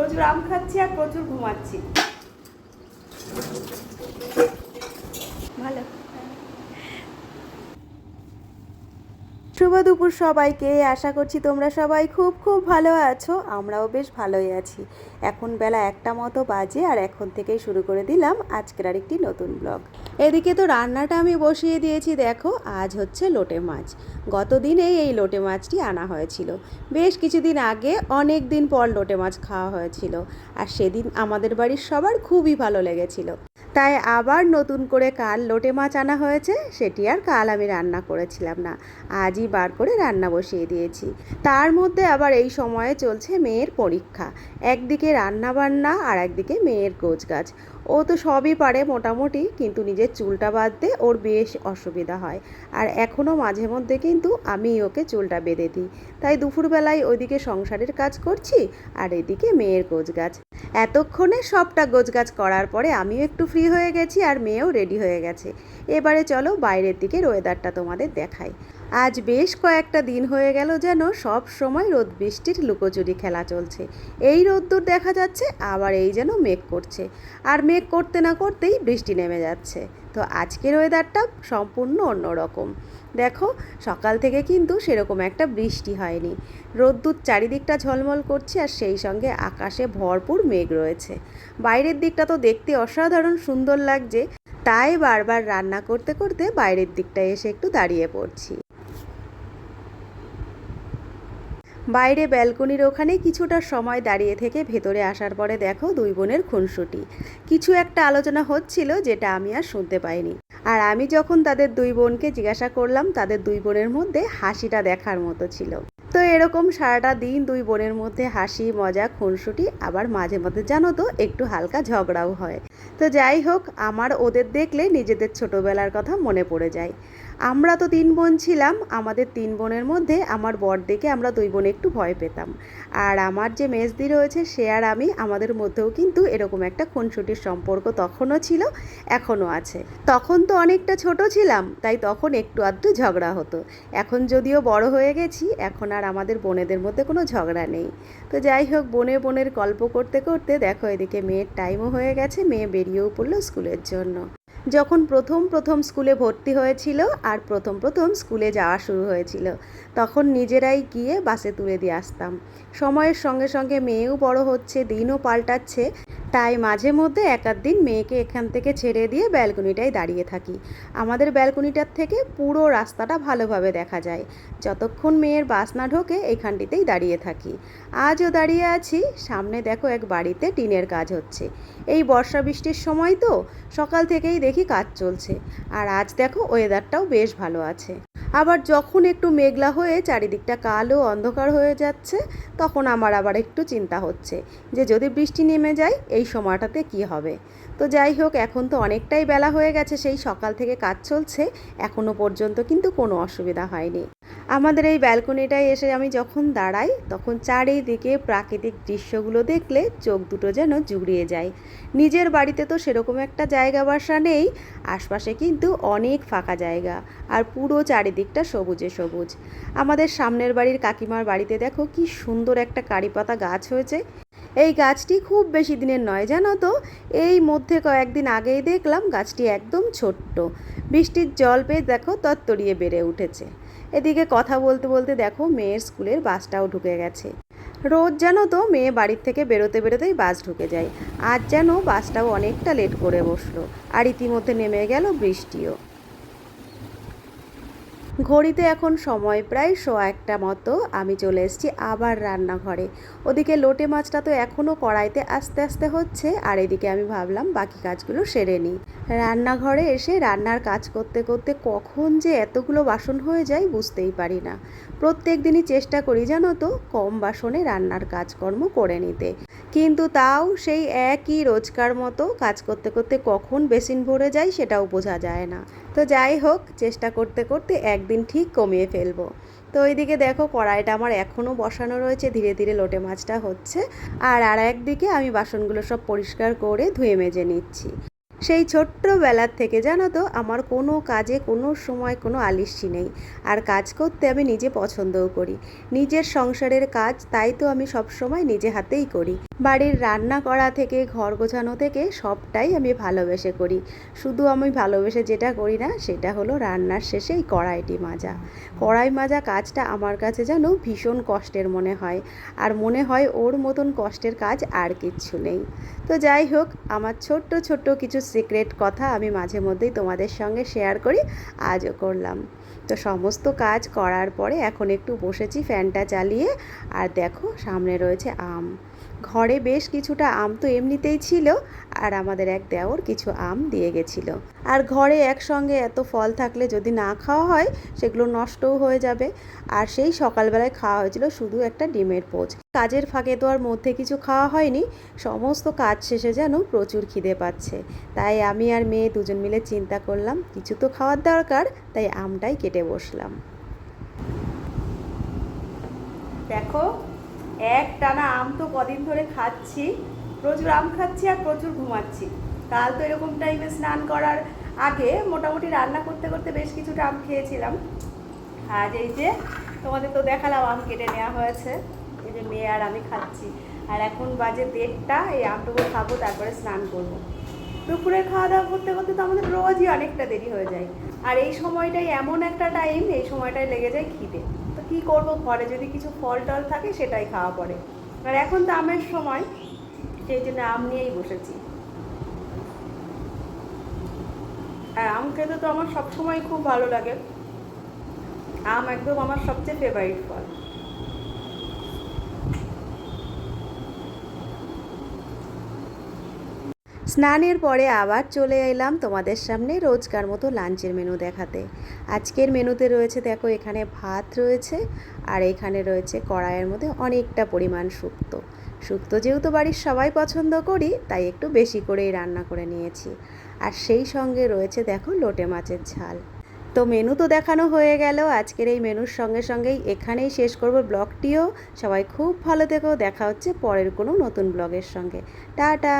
প্রচুর আম খাচ্ছি আর প্রচুর ঘুমাচ্ছি। ভালো। শুভ দুপুর সবাইকে, আশা করছি তোমরা সবাই খুব খুব ভালো আছো, আমরাও বেশ ভালোই আছি। এখন বেলা একটা মতো বাজে আর এখন থেকেই শুরু করে দিলাম আজকের আরেকটি নতুন ব্লগ এদিকে তো রান্নাটা আমি বসিয়ে দিয়েছি, দেখো, আজ হচ্ছে লোটে মাছ। গত দিনেই এই লোটে মাছটি আনা হয়েছিল। বেশ কিছুদিন আগে অনেক দিন পর লোটে মাছ খাওয়া হয়েছিল আর সেদিন আমাদের বাড়ির সবার খুবই ভালো লেগেছিল। তাই আবার নতুন করে কাল লোটে মাছ আনা হয়েছে, সেটি আর কাল আমি রান্না করেছিলাম না। আজই বার করে রান্না বসিয়ে দিয়েছি। তার মধ্যে আবার এই সময়ে চলছে মেয়ের পরীক্ষা। একদিকে রান্না বান্না আর একদিকে মেয়ের গোছ গাছ ও তো সবই পারে মোটামুটি, কিন্তু নিজের চুলটা বাঁধতে ওর বেশ অসুবিধা হয়। আর এখনও মাঝে মধ্যে কিন্তু আমি ওকে চুলটা বেঁধে দিই। তাই দুপুরবেলায় ওইদিকে সংসারের কাজ করছি, আর এদিকে মেয়ের গোছ গাছ এতক্ষণে সবটা গোছগাছ করার পরে আমিও একটু ফ্রি হয়ে গেছি, আর মেয়েও রেডি হয়ে গেছে। এবারে চলো বাইরের দিকের ওয়েদারটা তোমাদের দেখাই। আজ বেশ কয়েকটা দিন হয়ে গেল যেন সব সময় রোদ বৃষ্টির লুকোচুরি খেলা চলছে। এই রোদ্দুর দেখা যাচ্ছে, আবার এই যেন মেঘ করছে। আর মেঘ করতে না করতেই বৃষ্টি নেমে যাচ্ছে। তো আজকের ওয়েদারটা সম্পূর্ণ অন্যরকম। দেখো, সকাল থেকে কিন্তু সেরকম একটা বৃষ্টি হয়নি। রোদ্দুর চারিদিকটা ঝলমল করছে আর সেই সঙ্গে আকাশে ভরপুর মেঘ রয়েছে। বাইরের দিকটা তো দেখতে অসাধারণ সুন্দর লাগছে। তাই বারবার রান্না করতে করতে বাইরের দিকটায় এসে একটু দাঁড়িয়ে পড়ছি। বাইরে ব্যালকনির ওখানে কিছুটা সময় দাঁড়িয়ে থেকে ভেতরে আসার পরে দেখো দুই বোনের খুনসুটি। কিছু একটা আলোচনা হচ্ছিল যেটা আমি আর শুনতে পাইনি। আর আমি যখন তাদের দুই বোনকে জিজ্ঞাসা করলাম, তাদের দুই বোনের মধ্যে হাসিটা দেখার মতো ছিল। তো এরকম সারাটা দিন দুই বোনের মধ্যে হাসি, মজা, খুনসুটি, আবার মাঝে মধ্যে জানো তো, একটু হালকা ঝগড়াও হয়। তো যাই হোক, আমার ওদের দেখলে নিজেদের ছোটবেলার কথা মনে পড়ে যায়। আমরা তো তিন বোন ছিলাম, আমাদের তিন বোনের মধ্যে আমার বর দেখে আমরা দুই বোন একটু ভয় পেতাম। আর আমার যে মেজদি রয়েছে, সে আর আমি, আমাদের মধ্যেও কিন্তু এরকম একটা খুনসুটির সম্পর্ক তখনও ছিল, এখনও আছে। তখন তো অনেকটা ছোট ছিলাম, তাই তখন একটু আধটু ঝগড়া হতো। এখন যদিও বড় হয়ে গেছি, এখন আর আমাদের বোনেদের মধ্যে কোনো ঝগড়া নেই। তো যাই হোক, বোনে বোনের গল্প করতে করতে দেখো, এদিকে মেয়ের টাইমও হয়ে গেছে, মেয়ে বেরিয়েও পড়ল স্কুলের জন্য। যখন প্রথম প্রথম স্কুলে ভর্তি হয়েছিল আর প্রথম প্রথম স্কুলে যাওয়া শুরু হয়েছিল, তখন নিজেরাই গিয়ে বাসে তুলে দিয়ে আসতাম। সময়ের সঙ্গে সঙ্গে মেয়েও বড় হচ্ছে, দিনও পাল্টাচ্ছে। তাই মাঝে মধ্যে এক দিন মেয়েকে এখান থেকে ছেড়ে দিয়ে ব্যালকনিটায় দাঁড়িয়ে থাকি। আমাদের ব্যালকনিটার থেকে পুরো রাস্তাটা ভালোভাবে দেখা যায়। যতক্ষণ মেয়ের বাস না ঢোকে এইখানটিতেই দাঁড়িয়ে থাকি। আজও দাঁড়িয়ে আছি, সামনে দেখো এক বাড়িতে টিনের কাজ হচ্ছে। এই বর্ষা বৃষ্টির সময় তো সকাল থেকেই দেখি কাজ চলছে। আর আজ দেখো ওয়েদারটাও বেশ ভালো আছে। আবার যখন একটু মেঘলা হয়ে চারিদিকটা কালো অন্ধকার হয়ে যাচ্ছে, তখন আমার আবার একটু চিন্তা হচ্ছে যে যদি বৃষ্টি নেমে যায় সময়টাতে কি হবে? তো যাই হোক, এখন তো অনেকটাই বেলা হয়ে গেছে, সেই সকাল থেকে কাজ চলছে এখনও পর্যন্ত কিন্তু কোনো অসুবিধা হয়নি। আমাদের এই ব্যালকনিটায় এসে আমি যখন দাঁড়াই, তখন চারিদিকে প্রাকৃতিক দৃশ্যগুলো দেখলে চোখ দুটো যেন জুড়িয়ে যায়। নিজের বাড়িতে তো সেরকম একটা জায়গা বাসা নেই, আশপাশে কিন্তু অনেক ফাঁকা জায়গা, আর পুরো চারিদিকটা সবুজে সবুজ। আমাদের সামনের বাড়ির কাকিমার বাড়িতে দেখো কি সুন্দর একটা কারি পাতা গাছ হয়েছে। এই গাছটি খুব বেশি দিনের নয়, জানো তো? এই মধ্যে কয়েকদিন আগেই দেখলাম গাছটি একদম ছোট্ট। বৃষ্টির জল পেয়ে দেখো তত্তরিয়ে বেড়ে উঠেছে। এদিকে কথা বলতে বলতে দেখো মেয়ের স্কুলের বাসটাও ঢুকে গেছে। রোজ যেন তো মেয়ে বাড়ির থেকে বেরোতে বেরোতেই বাস ঢুকে যায়। আজ যেন বাসটাও অনেকটা লেট করে বসল আর ইতিমধ্যে নেমে গেল বৃষ্টিও। ঘড়িতে এখন সময় প্রায় সোয়া একটা মতো। আমি চলে এসেছি আবার রান্নাঘরে। ওদিকে লোটে মাছটা তো এখনও কড়াইতে আস্তে আস্তে হচ্ছে, আর এদিকে আমি ভাবলাম বাকি কাজগুলো সেরে নিই। রান্নাঘরে এসে রান্নার কাজ করতে করতে কখন যে এতগুলো বাসন হয়ে যায় বুঝতেই পারি না। প্রত্যেক দিনই চেষ্টা করি জানো তো কম বাসনে রান্নার কাজকর্ম করে নিতে। কিন্তু তাও সেই একই রোজকার মতো কাজ করতে করতে কখন বেসিন ভরে যায় সেটাও বোঝা যায় না। তো যাই হোক, চেষ্টা করতে করতে একদিন ঠিক কমিয়ে ফেলব। তো ওইদিকে দেখো কড়াইটা আমার এখনও বসানো রয়েছে, ধীরে ধীরে লোটে মাছটা হচ্ছে। আর আর একদিকে আমি বাসনগুলো সব পরিষ্কার করে ধুয়ে মেজে নিচ্ছি। সেই ছোট্টবেলার থেকে, জানো তো, আমার কোনো কাজে কোনো সময় কোনো আলিস্যি নেই। আর কাজ করতে আমি নিজে পছন্দও করি। নিজের সংসারের কাজ তাই তো আমি সব সময় নিজে হাতেই করি। বাড়ির রান্না করা থেকে, ঘর গোছানো থেকে সবটাই আমি ভালোবেসে করি। শুধু আমি ভালোবেসে যেটা করি না, সেটা হলো রান্নার শেষে এই কড়াইটি মাজা। কড়াই মাজা কাজটা আমার কাছে যেন ভীষণ কষ্টের মনে হয়। আর মনে হয় ওর মতন কষ্টের কাজ আর কিচ্ছু নেই। তো যাই হোক, আমার ছোট্ট ছোট্ট কিছু সিক্রেট কথা আমি মাঝে মধ্যেই তোমাদের সঙ্গে শেয়ার করি, আজও করলাম। তো সমস্ত কাজ করার পরে এখন একটু বসেছি ফ্যানটা চালিয়ে, আর দেখো সামনে রয়েছে আম। ঘরে বেশ কিছুটা আম তো এমনিতেই ছিল, আর আমাদের এক দেওর কিছু আম দিয়ে গেছিল। আর ঘরে একসঙ্গে এত ফল থাকলে যদি না খাওয়া হয়, সেগুলো নষ্টও হয়ে যাবে। আর সেই সকালবেলায় খাওয়া হয়েছিল শুধু একটা ডিমের পোচ। কাজের ফাঁকে তো আর মধ্যে কিছু খাওয়া হয়নি, সমস্ত কাজ শেষে যেন প্রচুর খিদে পাচ্ছে। তাই আমি আর মেয়ে দুজন মিলে চিন্তা করলাম, কিছু তো খাওয়ার দরকার, তাই আমটাই কেটে বসলাম। দেখো এক টানা আম তো কদিন ধরে খাচ্ছি, প্রচুর আম খাচ্ছি আর প্রচুর ঘুমাচ্ছি। কাল তো এরকম টাইমে স্নান করার আগে মোটামুটি রান্না করতে করতে বেশ কিছুটা আম খেয়েছিলাম। আজ এই যে তোমাদের তো দেখালাম, আম কেটে নেওয়া হয়েছে। এই যে মেয়ে আর আমি খাচ্ছি। আর এখন বাজে দেড়টা, এই আমটুকু খাব, তারপরে স্নান করব। দুপুরে খাওয়া দাওয়া করতে করতে তো আমাদের রোজই অনেকটা দেরি হয়ে যায়। আর এই সময়টাই এমন একটা টাইম এই সময়টায় লেগে যায় খিদে। তো কী করব ঘরে যদি কিছু ফল টল থাকে, সেটাই খাওয়া পড়ে। আর এখন তো আমের সময়, সেই জন্য আম নিয়েই বসেছি। আর আম খেতে তো আমার সবসময় খুব ভালো লাগে। আম একদম আমার সবচেয়ে ফেভারিট ফল। স্নানের পরে আবার চলে এলাম তোমাদের সামনে রোজকার মতো লাঞ্চের মেনু দেখাতে। আজকের মেনুতে রয়েছে দেখো, এখানে ভাত রয়েছে আর এখানে রয়েছে কড়াইয়ের মধ্যে অনেকটা পরিমাণ শুক্তো। শুক্তো যেহেতু বাড়ির সবাই পছন্দ করি, তাই একটু বেশি করেই রান্না করে নিয়েছি। আর সেই সঙ্গে রয়েছে দেখো লোটে মাছের ঝাল। তো মেনু তো দেখানো হয়ে গেল, আজকের এই মেনুর সঙ্গে সঙ্গেই এখানেই শেষ করব ব্লগটিও। সবাই খুব ভালো থেকো, দেখা হচ্ছে পরের কোনো নতুন ব্লগের সঙ্গে। টাটা!